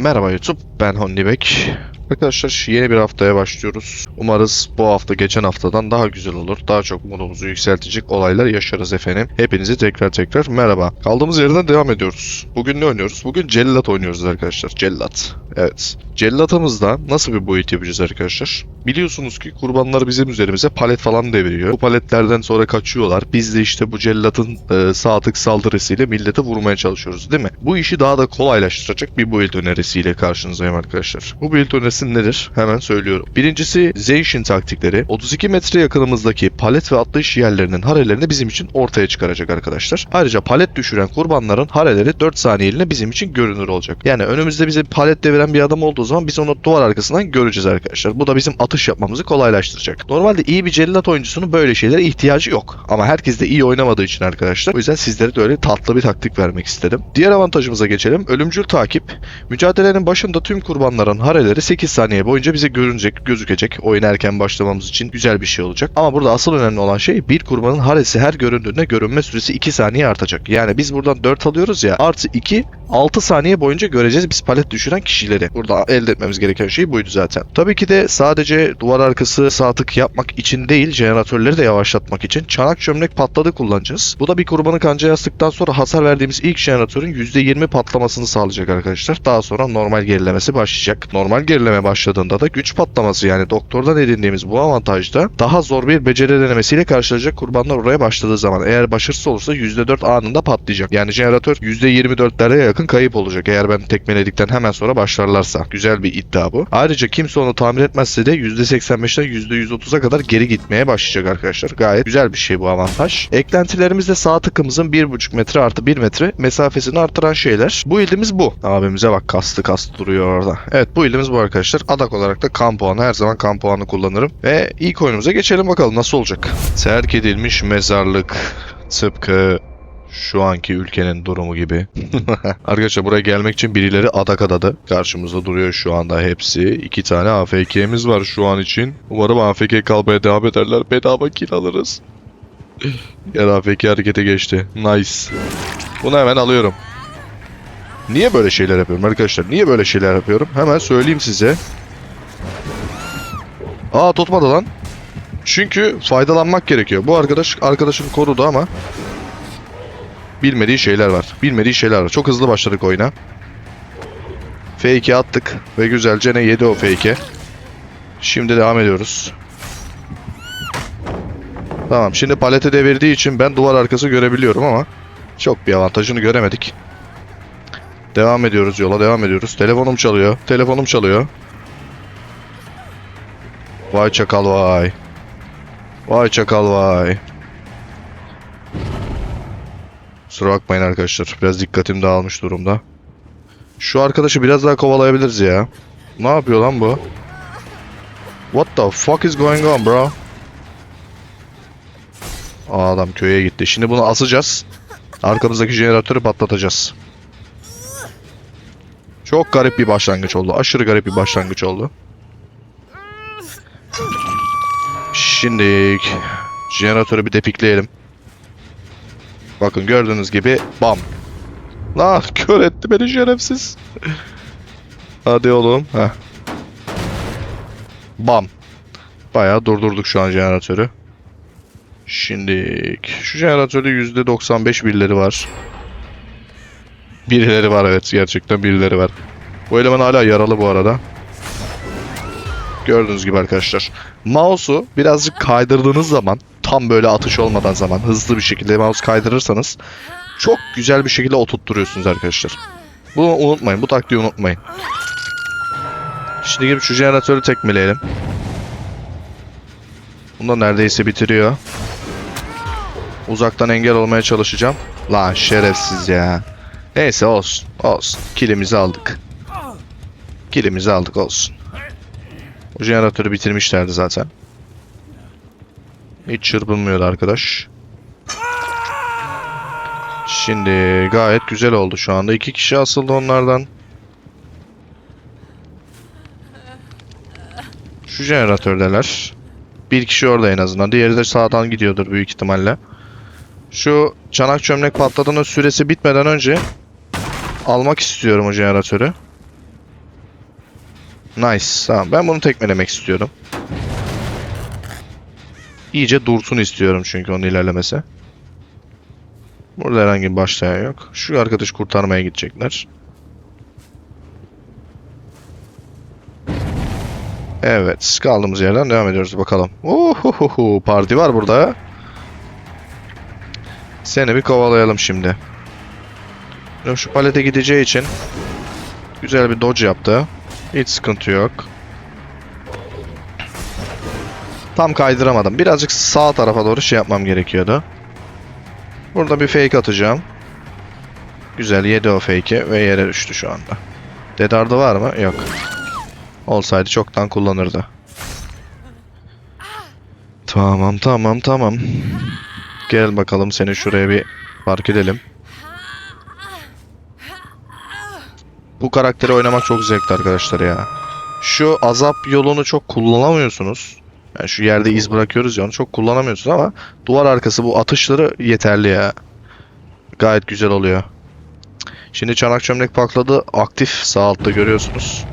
Merhaba YouTube, ben Honnibek. Arkadaşlar yeni bir haftaya başlıyoruz. Umarız bu hafta geçen haftadan daha güzel olur. Daha çok modumuzu yükseltecek olaylar yaşarız efendim. Hepinize tekrar tekrar merhaba. Kaldığımız yerden devam ediyoruz. Bugün ne oynuyoruz? Bugün Cellat oynuyoruz arkadaşlar. Cellat. Evet. Cellatımızda nasıl bir boyut yapacağız arkadaşlar? Biliyorsunuz ki kurbanlar bizim üzerimize palet falan deviriyor. Bu paletlerden sonra kaçıyorlar. Biz de işte bu cellatın e, saatlik saldırısıyla millete vurmaya çalışıyoruz değil mi? Bu işi daha da kolaylaştıracak bir build önerisiyle karşınızdayım arkadaşlar. Bu build önerisi nedir? Hemen söylüyorum. Birincisi Zacian taktikleri. 32 metre yakınımızdaki palet ve atlayış yerlerinin harelerini bizim için ortaya çıkaracak arkadaşlar. Ayrıca palet düşüren kurbanların hareleri 4 saniyeliğine bizim için görünür olacak. Yani önümüzde bize palet deviren bir adam olduğu zaman biz onu duvar arkasından göreceğiz arkadaşlar. Bu da bizim atış yapmamızı kolaylaştıracak. Normalde iyi bir cellat oyuncusunun böyle şeylere ihtiyacı yok. Ama herkes de iyi oynamadığı için arkadaşlar. O yüzden sizlere de öyle tatlı bir taktik vermek istedim. Diğer avantajımıza geçelim. Ölümcül takip. Mücadelenin başında tüm kurbanların hareleri 8 saniye boyunca bize görünecek, gözükecek. Oyun erken başlamamız için güzel bir şey olacak. Ama burada asıl önemli olan şey bir kurbanın haresi her göründüğünde görünme süresi 2 saniye artacak. Yani biz buradan 4 alıyoruz ya artı 2 6 saniye boyunca göreceğiz biz palet düşüren kişileri. Burada elde etmemiz gereken şey buydu zaten. Tabii ki de sadece duvar arkası sağ yapmak için değil jeneratörleri de yavaşlatmak için çanak çömlek patladı kullanacağız. Bu da bir kurbanı kancaya astıktan sonra hasar verdiğimiz ilk jeneratörün %20 patlamasını sağlayacak arkadaşlar. Daha sonra normal gerilemesi başlayacak. Normal gerileme başladığında da güç patlaması yani doktordan edindiğimiz bu avantajda daha zor bir beceri denemesiyle karşılaşacak kurbanlar oraya başladığı zaman eğer başarısız olursa %4 anında patlayacak. Yani jeneratör %24'lere yakın kayıp olacak eğer ben tekmeledikten hemen sonra başlarlarsa. Güzel bir iddia bu. Ayrıca kimse onu tamir etmezse de %85'ten %130'a kadar geri gitmeye başlayacak arkadaşlar. Gayet güzel bir şey bu avantaj. Eklentilerimizde sağ tıkımızın 1.5 metre artı 1 metre mesafesini artıran şeyler. Bu ildimiz bu. Abimize bak kastı kastı duruyor orada. Evet bu ildimiz bu arkadaşlar. Adak olarak da kan puanı her zaman kan puanı kullanırım. Ve ilk oyunumuza geçelim bakalım nasıl olacak. Terk edilmiş mezarlık. Tıpkı şu anki ülkenin durumu gibi. Arkadaşlar buraya gelmek için birileri adak adadı. Karşımızda duruyor şu anda hepsi. İki tane AFK'miz var şu an için. Umarım AFK kalmaya devam ederler. Bedava kill alırız. Gel AFK harekete geçti. Nice. Bunu hemen alıyorum. Niye böyle şeyler yapıyorum arkadaşlar? Niye böyle şeyler yapıyorum? Hemen söyleyeyim size. Aa tutmadı lan. Çünkü faydalanmak gerekiyor. Bu arkadaş arkadaşımı korudu ama bilmediği şeyler var. Bilmediği şeyler var. Çok hızlı başladık oyuna. F2 attık ve güzelce ne yedi o F2. Şimdi devam ediyoruz. Tamam şimdi palete devirdiği için ben duvar arkası görebiliyorum ama çok bir avantajını göremedik. Devam ediyoruz yola devam ediyoruz. Telefonum çalıyor. Telefonum çalıyor. Vay çakal vay. Vay çakal vay. Kusura bakmayın arkadaşlar. Biraz dikkatim dağılmış durumda. Şu arkadaşı biraz daha kovalayabiliriz ya. Ne yapıyor lan bu? What the fuck is going on bro? Adam köye gitti. Şimdi bunu asacağız. Arkamızdaki jeneratörü patlatacağız. Çok garip bir başlangıç oldu. Aşırı garip bir başlangıç oldu. Şimdi jeneratörü bir depikleyelim. Bakın gördüğünüz gibi bam. Lan kör etti beni şerefsiz. Hadi oğlum. Heh. Bam. Bayağı durdurduk şu an jeneratörü. Şimdi şu jeneratörde %95 birileri var. Birileri var evet gerçekten birileri var. Bu eleman hala yaralı bu arada. Gördüğünüz gibi arkadaşlar. Mouse'u birazcık kaydırdığınız zaman tam böyle atış olmadan zaman hızlı bir şekilde mouse kaydırırsanız çok güzel bir şekilde oturtturuyorsunuz arkadaşlar. Bunu unutmayın. Bu taktiği unutmayın. Şimdi gelip şu jeneratörü tekmeleyelim. Bunda neredeyse bitiriyor. Uzaktan engel olmaya çalışacağım. Lan şerefsiz ya. Neyse olsun. Olsun. Kilimizi aldık. Kilimizi aldık olsun. O jeneratörü bitirmişlerdi zaten. Hiç çırpınmıyordu arkadaş. Şimdi gayet güzel oldu şu anda. İki kişi asıldı onlardan. Şu jeneratördeler. Bir kişi orada en azından. Diğeri de sağdan gidiyordur büyük ihtimalle. Şu çanak çömlek patladığının süresi bitmeden önce almak istiyorum o jeneratörü. Nice. Tamam. Ben bunu tekmelemek istiyorum. İyice dursun istiyorum çünkü onun ilerlemesi. Burada herhangi bir başlayan yok. Şu arkadaş kurtarmaya gidecekler. Evet. Kaldığımız yerden devam ediyoruz bakalım. Ohohoho, parti var burada. Seni bir kovalayalım şimdi. Şu palete gideceği için güzel bir dodge yaptı. Hiç sıkıntı yok. Tam kaydıramadım. Birazcık sağ tarafa doğru şey yapmam gerekiyordu. Burada bir fake atacağım. Güzel yedi o fake'i ve yere düştü şu anda. Dedardı var mı? Yok. Olsaydı çoktan kullanırdı. Tamam tamam tamam. Gel bakalım seni şuraya bir fark edelim. Bu karakteri oynamak çok zevkli arkadaşlar ya. Şu azap yolunu çok kullanamıyorsunuz. Yani şu yerde iz bırakıyoruz ya onu çok kullanamıyorsunuz ama duvar arkası bu atışları yeterli ya. Gayet güzel oluyor. Şimdi çanak çömlek pakladı aktif sağ altta görüyorsunuz.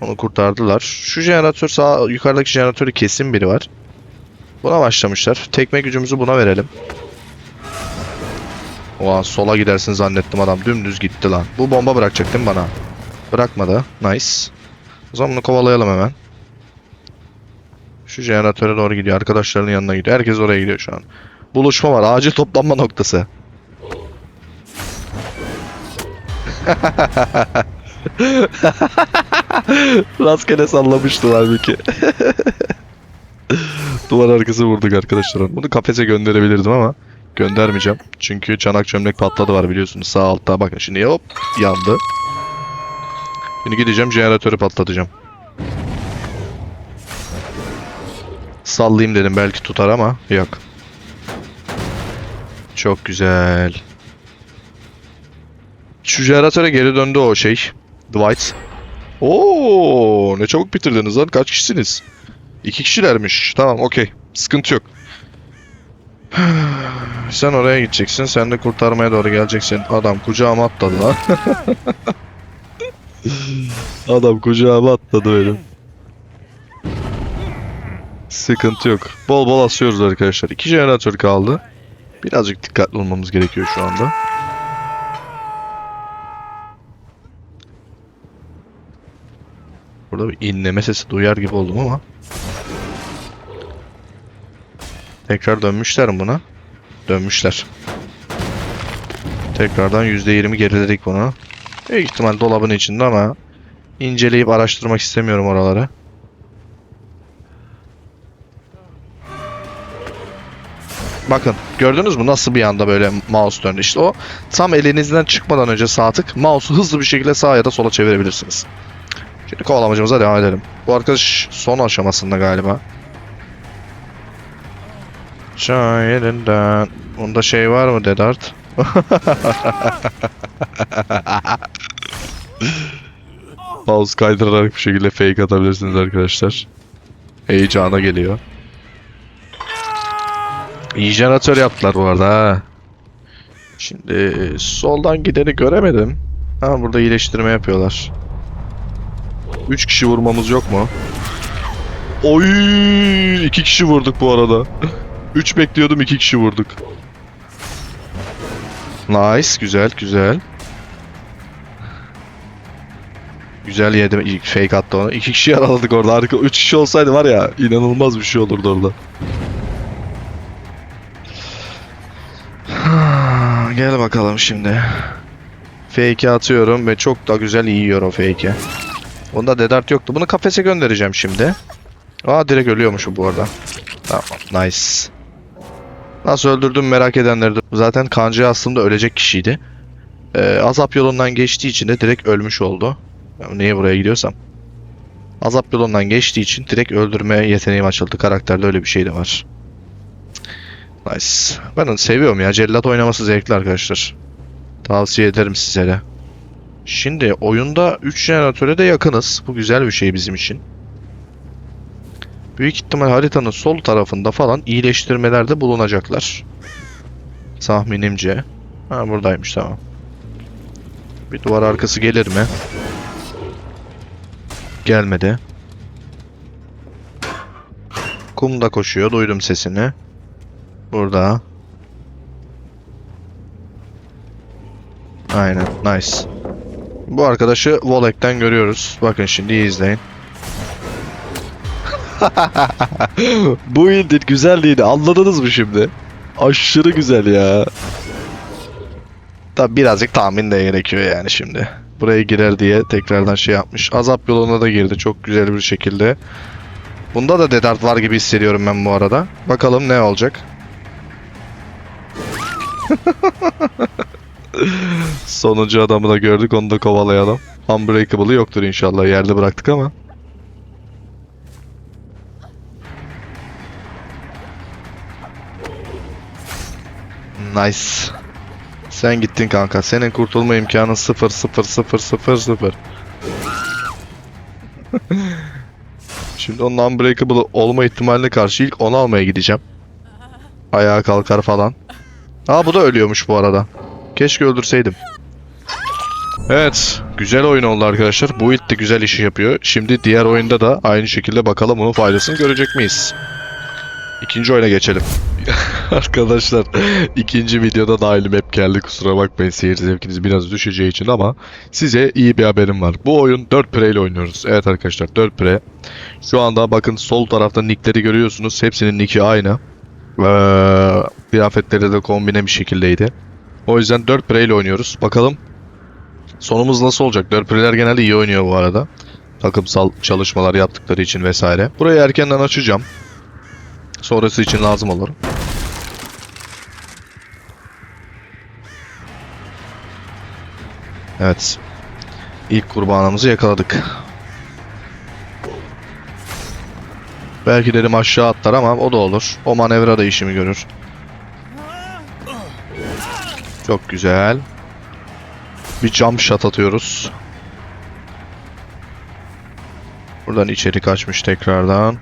Onu kurtardılar. Şu jeneratör sağ yukarıdaki jeneratörü kesin biri var. Buna başlamışlar. Tekme gücümüzü buna verelim. Oha sola gidersin zannettim adam. Dümdüz gitti lan. Bu bomba bırakacak bana? Bırakmadı. Nice. O zaman bunu kovalayalım hemen. Şu jeneratöre doğru gidiyor. Arkadaşlarının yanına gidiyor. Herkes oraya gidiyor şu an. Buluşma var. Acil toplanma noktası. Rastgele sallamıştı halbuki. Duvar arkası vurduk arkadaşlar. Bunu kafese gönderebilirdim ama göndermeyeceğim. Çünkü çanak çömlek patladı var biliyorsunuz sağ altta. Bakın şimdi hop yandı. Şimdi gideceğim jeneratörü patlatacağım. Sallayayım dedim belki tutar ama yok. Çok güzel. Şu jeneratöre geri döndü o şey. Dwight. Oo, ne çabuk bitirdiniz lan. Kaç kişisiniz? İki kişilermiş. Tamam, okey. Sıkıntı yok. Sen oraya gideceksin. Sen de kurtarmaya doğru geleceksin. Adam kucağıma atladı lan. Adam kucağıma atladı benim. Sıkıntı yok. Bol bol asıyoruz arkadaşlar. İki jeneratör kaldı. Birazcık dikkatli olmamız gerekiyor şu anda. Burada bir inleme sesi duyar gibi oldum ama. Tekrar dönmüşler mi buna? Dönmüşler. Tekrardan %20 geriledik bunu. Büyük ihtimal dolabın içinde ama inceleyip araştırmak istemiyorum oraları. Bakın gördünüz mü nasıl bir anda böyle mouse döndü işte o tam elinizden çıkmadan önce sağ tık mouse'u hızlı bir şekilde sağa ya da sola çevirebilirsiniz. Şimdi kovalamacımıza devam edelim. Bu arkadaş son aşamasında galiba. Şairinden. Bunda şey var mı Dedart? Mouse kaydırarak bu şekilde fake atabilirsiniz arkadaşlar. Heyecana geliyor. İyi jeneratör yaptılar bu arada ha. Şimdi soldan gideni göremedim. Ha burada iyileştirme yapıyorlar. 3 kişi vurmamız yok mu? Oy! 2 kişi vurduk bu arada. 3 bekliyordum 2 kişi vurduk. Nice, güzel, güzel. Güzel yedim. İlk fake attı onu. 2 kişi yaraladık orada. Harika. 3 kişi olsaydı var ya inanılmaz bir şey olurdu orada. Gel bakalım şimdi. Fake'i atıyorum ve çok da güzel yiyor o fake'i. Bunda dedart yoktu. Bunu kafese göndereceğim şimdi. Aa direkt ölüyormuş bu arada. Tamam nice. Nasıl öldürdüm merak edenler de. Zaten kancı aslında ölecek kişiydi. Ee, azap yolundan geçtiği için de direkt ölmüş oldu. Niye buraya gidiyorsam. Azap yolundan geçtiği için direkt öldürme yeteneğim açıldı. Karakterde öyle bir şey de var. Nice. Ben onu seviyorum ya. Cellat oynaması zevkli arkadaşlar. Tavsiye ederim size de. Şimdi oyunda 3 jeneratöre de yakınız. Bu güzel bir şey bizim için. Büyük ihtimal haritanın sol tarafında falan iyileştirmelerde bulunacaklar. Tahminimce. Ha buradaymış tamam. Bir duvar arkası gelir mi? Gelmedi. Kum da koşuyor. Duydum sesini. Burada. Aynen. Nice. Bu arkadaşı Volek'ten görüyoruz. Bakın şimdi izleyin. Bu indit güzelliğini anladınız mı şimdi? Aşırı güzel ya. Tabi birazcık tahmin de gerekiyor yani şimdi. Buraya girer diye tekrardan şey yapmış. Azap yoluna da girdi çok güzel bir şekilde. Bunda da Dedart var gibi hissediyorum ben bu arada. Bakalım ne olacak. Sonuncu adamı da gördük onu da kovalayalım. Unbreakable'ı yoktur inşallah yerde bıraktık ama. Nice. Sen gittin kanka. Senin kurtulma imkanın 0 0 0 0 0. Şimdi onun Unbreakable olma ihtimaline karşı ilk onu almaya gideceğim. Ayağa kalkar falan. Aa bu da ölüyormuş bu arada. Keşke öldürseydim. Evet. Güzel oyun oldu arkadaşlar. Bu it de güzel işi yapıyor. Şimdi diğer oyunda da aynı şekilde bakalım onun faydasını görecek miyiz? İkinci oyuna geçelim. Arkadaşlar ikinci videoda da aynı map geldi kusura bakmayın seyir zevkiniz biraz düşeceği için ama size iyi bir haberim var. Bu oyun 4 pre ile oynuyoruz. Evet arkadaşlar 4 pre. Şu anda bakın sol tarafta nickleri görüyorsunuz. Hepsinin nicki aynı. Ee, kıyafetleri de kombine bir şekildeydi. O yüzden 4 pre ile oynuyoruz. Bakalım sonumuz nasıl olacak? 4 pre'ler genelde iyi oynuyor bu arada. Takımsal çalışmalar yaptıkları için vesaire. Burayı erkenden açacağım. Sonrası için lazım olur. Evet. İlk kurbanımızı yakaladık. Belki dedim aşağı atlar ama o da olur. O manevra da işimi görür. Çok güzel. Bir jump shot atıyoruz. Buradan içeri kaçmış tekrardan.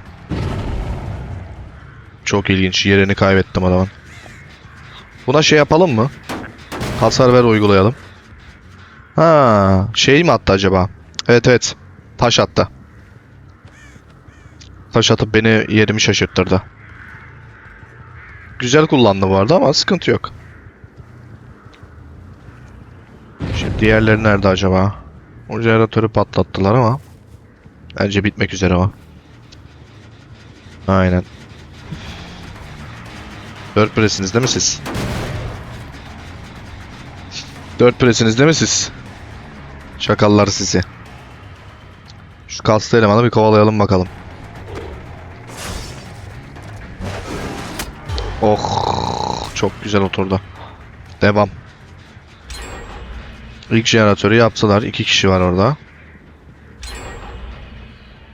Çok ilginç. Yerini kaybettim adamın. Buna şey yapalım mı? Hasar ver uygulayalım. Ha, şey mi attı acaba? Evet evet. Taş attı. Taş atıp beni yerimi şaşırttırdı. Güzel kullandı arada ama sıkıntı yok. Şimdi diğerleri nerede acaba? O jeneratörü patlattılar ama. Bence bitmek üzere o. Aynen. Dört presinizde mi siz? Dört presinizde mi siz? Çakallar sizi. Şu kaslı elemanı bir kovalayalım bakalım. Oh, çok güzel oturdu. Devam. İlk jeneratörü yaptılar. İki kişi var orada.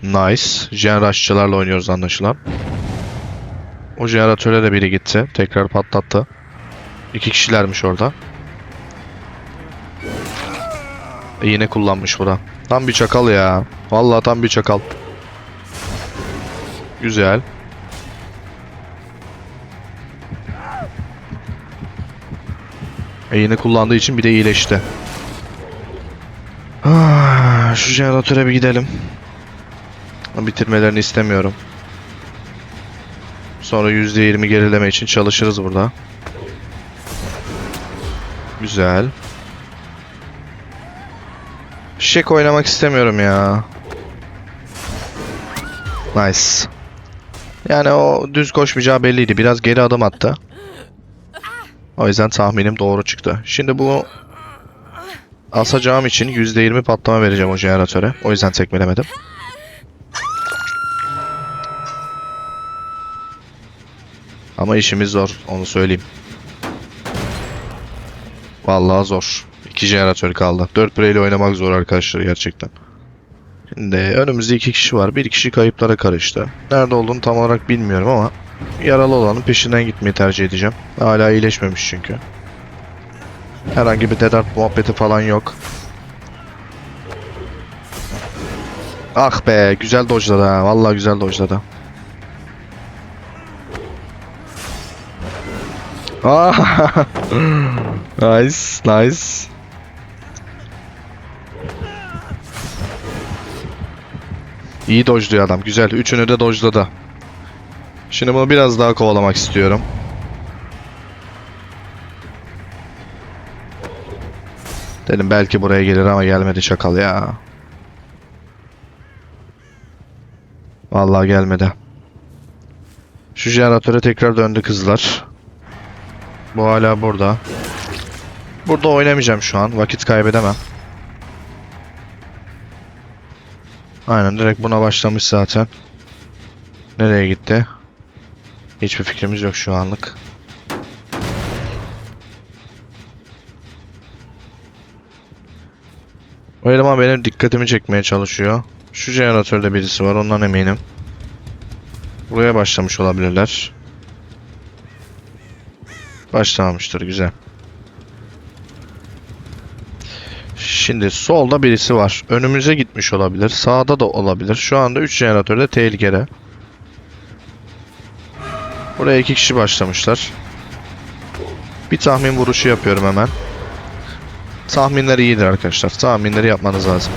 Nice. Jeneratörlerle oynuyoruz anlaşılan. O jeneratöre de biri gitti. Tekrar patlattı. İki kişilermiş orada. E yine kullanmış bu da. Tam bir çakal ya. Vallahi tam bir çakal. Güzel. E yine kullandığı için bir de iyileşti. Ah, şu jeneratöre bir gidelim. Bitirmelerini istemiyorum. Sonra %20 gerileme için çalışırız burada. Güzel. Şek oynamak istemiyorum ya. Nice. Yani o düz koşmayacağı belliydi. Biraz geri adım attı. O yüzden tahminim doğru çıktı. Şimdi bu asacağım için %20 patlama vereceğim o jeneratöre. O yüzden tekmelemedim. Ama işimiz zor, onu söyleyeyim. Vallahi zor. İki jeneratör kaldı. 4 ile oynamak zor arkadaşlar gerçekten. Şimdi önümüzde iki kişi var. Bir kişi kayıplara karıştı. Nerede olduğunu tam olarak bilmiyorum ama yaralı olanın peşinden gitmeyi tercih edeceğim. Hala iyileşmemiş çünkü. Herhangi bir dedart muhabbeti falan yok. Ah be güzel dodge'ladı ha. Vallahi güzel dodge'ladı. Ah, nice, nice. İyi dojluyor adam. Güzel. Üçünü de dojladı. Şimdi bunu biraz daha kovalamak istiyorum. Dedim belki buraya gelir ama gelmedi çakal ya. Vallahi gelmedi. Şu jeneratöre tekrar döndü kızlar. Bu hala burada. Burada oynamayacağım şu an. Vakit kaybedemem. Aynen direkt buna başlamış zaten. Nereye gitti? Hiçbir fikrimiz yok şu anlık. O eleman benim dikkatimi çekmeye çalışıyor. Şu jeneratörde birisi var ondan eminim. Buraya başlamış olabilirler. Başlamamıştır güzel. Şimdi solda birisi var. Önümüze gitmiş olabilir. Sağda da olabilir. Şu anda 3 jeneratör de tehlikede. Buraya iki kişi başlamışlar. Bir tahmin vuruşu yapıyorum hemen. Tahminler iyidir arkadaşlar. Tahminleri yapmanız lazım.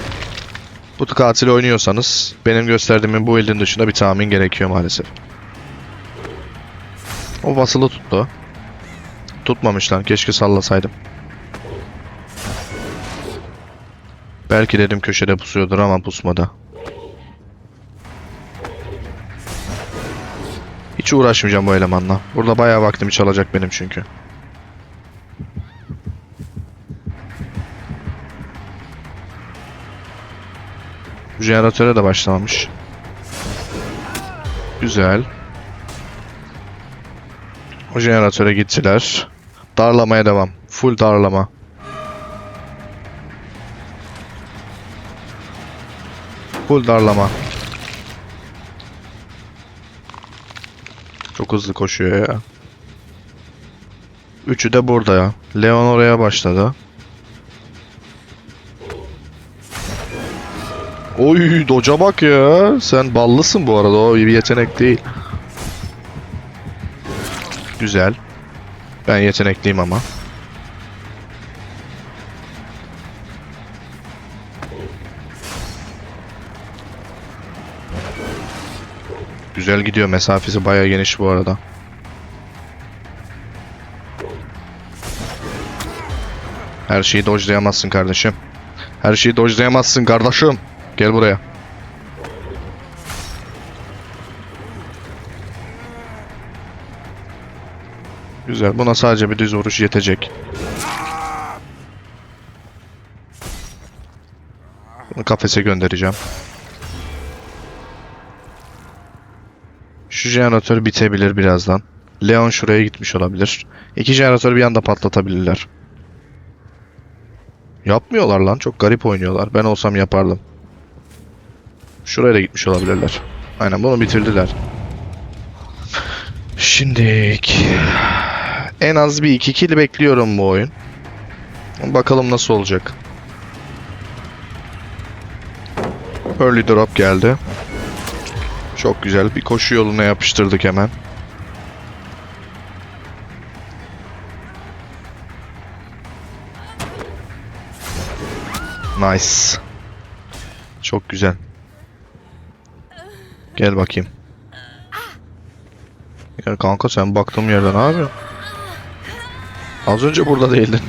Bu katil oynuyorsanız benim gösterdiğimin bu elin dışında bir tahmin gerekiyor maalesef. O basılı tuttu. Tutmamış lan. Keşke sallasaydım. Belki dedim köşede pusuyordur ama pusmadı. Hiç uğraşmayacağım bu elemanla. Burada bayağı vaktimi çalacak benim çünkü. Jeneratöre de başlamamış. Güzel. O jeneratöre gittiler. Darlamaya devam. Full darlama. Full darlama. Çok hızlı koşuyor ya. Üçü de burada ya. Leon oraya başladı. Oy doca bak ya. Sen ballısın bu arada. O bir yetenek değil. Güzel. Ben yetenekliyim ama. Güzel gidiyor. Mesafesi bayağı geniş bu arada. Her şeyi dojlayamazsın kardeşim. Her şeyi dojlayamazsın kardeşim. Gel buraya. Güzel. Buna sadece bir düz vuruş yetecek. Bunu kafese göndereceğim. Şu jeneratör bitebilir birazdan. Leon şuraya gitmiş olabilir. İki jeneratörü bir anda patlatabilirler. Yapmıyorlar lan. Çok garip oynuyorlar. Ben olsam yapardım. Şuraya da gitmiş olabilirler. Aynen bunu bitirdiler. Şimdi en az bir 2 kill bekliyorum bu oyun. Bakalım nasıl olacak. Early drop geldi. Çok güzel. Bir koşu yoluna yapıştırdık hemen. Nice. Çok güzel. Gel bakayım. Ya kanka sen baktığım yerde ne yapıyorsun? Az önce burada değildin.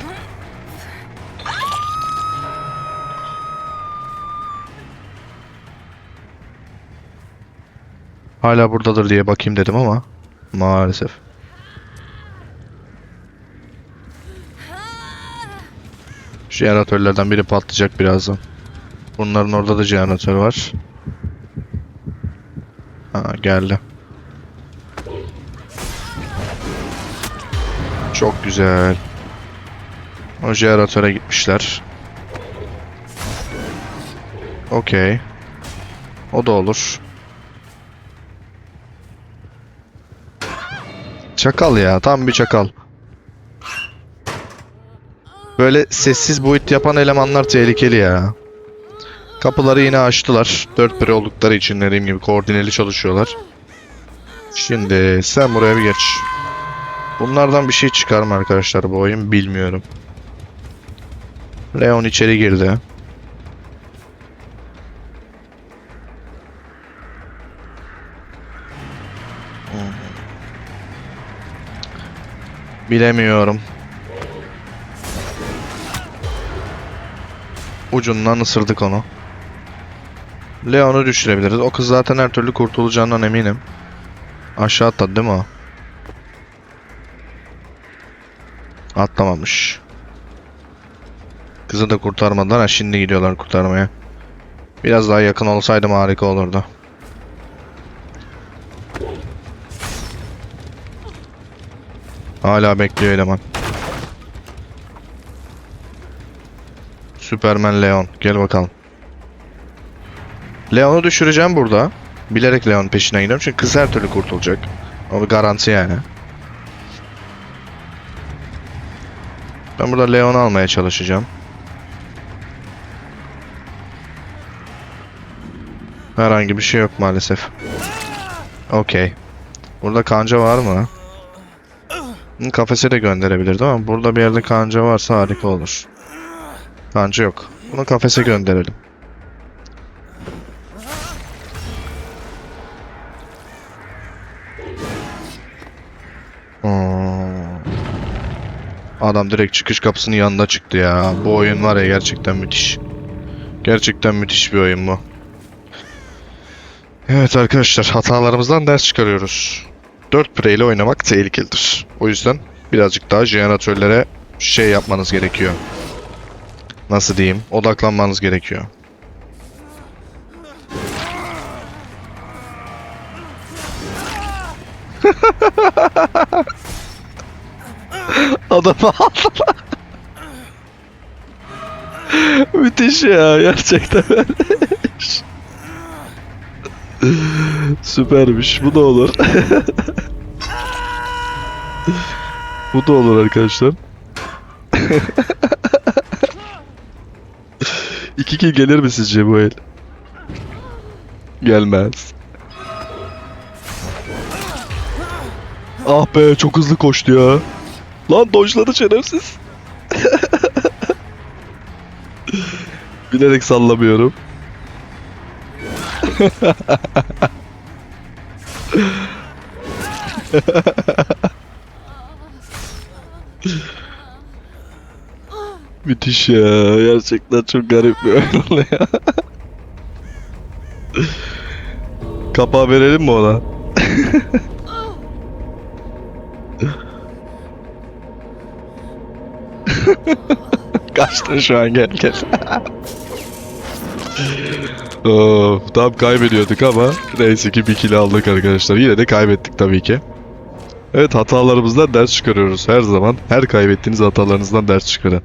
Hala buradadır diye bakayım dedim ama maalesef. Jeneratörlerden biri patlayacak birazdan. Bunların orada da jeneratör var. Ha geldi. Çok güzel. O jeneratöre gitmişler. Okey. O da olur. Çakal ya. Tam bir çakal. Böyle sessiz boyut yapan elemanlar tehlikeli ya. Kapıları yine açtılar. 4 bir oldukları için dediğim gibi koordineli çalışıyorlar. Şimdi sen buraya bir geç. Bunlardan bir şey çıkar mı arkadaşlar bu oyun bilmiyorum. Leon içeri girdi. Bilemiyorum. Ucundan ısırdık onu. Leon'u düşürebiliriz. O kız zaten her türlü kurtulacağından eminim. Aşağı atladı değil mi o? Atlamamış. Kızı da kurtarmadılar. Ha şimdi gidiyorlar kurtarmaya. Biraz daha yakın olsaydım harika olurdu. Hala bekliyor eleman. Superman Leon. Gel bakalım. Leon'u düşüreceğim burada. Bilerek Leon peşine gidiyorum çünkü kız her türlü kurtulacak. O bir garanti yani. Ben burada Leon'u almaya çalışacağım. Herhangi bir şey yok maalesef. Okey. Burada kanca var mı? Kafese de gönderebilirdim ama burada bir yerde kanca varsa harika olur. Kanca yok. Bunu kafese gönderelim. Hmm. Adam direkt çıkış kapısının yanında çıktı ya. Bu oyun var ya gerçekten müthiş. Gerçekten müthiş bir oyun bu. Evet arkadaşlar hatalarımızdan ders çıkarıyoruz. 4 pre ile oynamak tehlikelidir. O yüzden birazcık daha jeneratörlere şey yapmanız gerekiyor. Nasıl diyeyim? Odaklanmanız gerekiyor. Adamı aldılar. Müthiş ya gerçekten. Süpermiş. Bu da olur. Bu da olur arkadaşlar. İki kill gelir mi sizce bu el? Gelmez. Ah be çok hızlı koştu ya. Lan dojladı şerefsiz. Bilerek sallamıyorum. Müthiş ya. Gerçekten çok garip bir oyun oluyor. Kapağı verelim mi ona? Kaçtın şu an gel gel. Of, tam kaybediyorduk ama neyse ki bir kill aldık arkadaşlar. Yine de kaybettik tabii ki. Evet hatalarımızdan ders çıkarıyoruz her zaman. Her kaybettiğiniz hatalarınızdan ders çıkarın.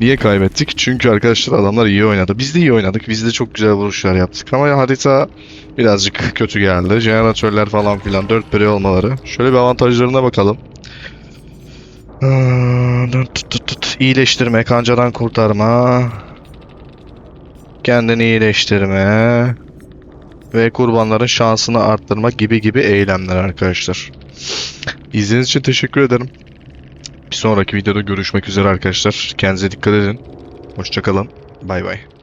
Niye kaybettik? Çünkü arkadaşlar adamlar iyi oynadı. Biz de iyi oynadık. Biz de çok güzel vuruşlar yaptık. Ama harita birazcık kötü geldi. Jeneratörler falan filan 4 peri olmaları. Şöyle bir avantajlarına bakalım. Tut tut tut. İyileştirme, kancadan kurtarma. Kendini iyileştirme. Ve kurbanların şansını arttırma gibi gibi eylemler arkadaşlar. İzlediğiniz için teşekkür ederim. Bir sonraki videoda görüşmek üzere arkadaşlar. Kendinize dikkat edin. Hoşçakalın. Bay bay.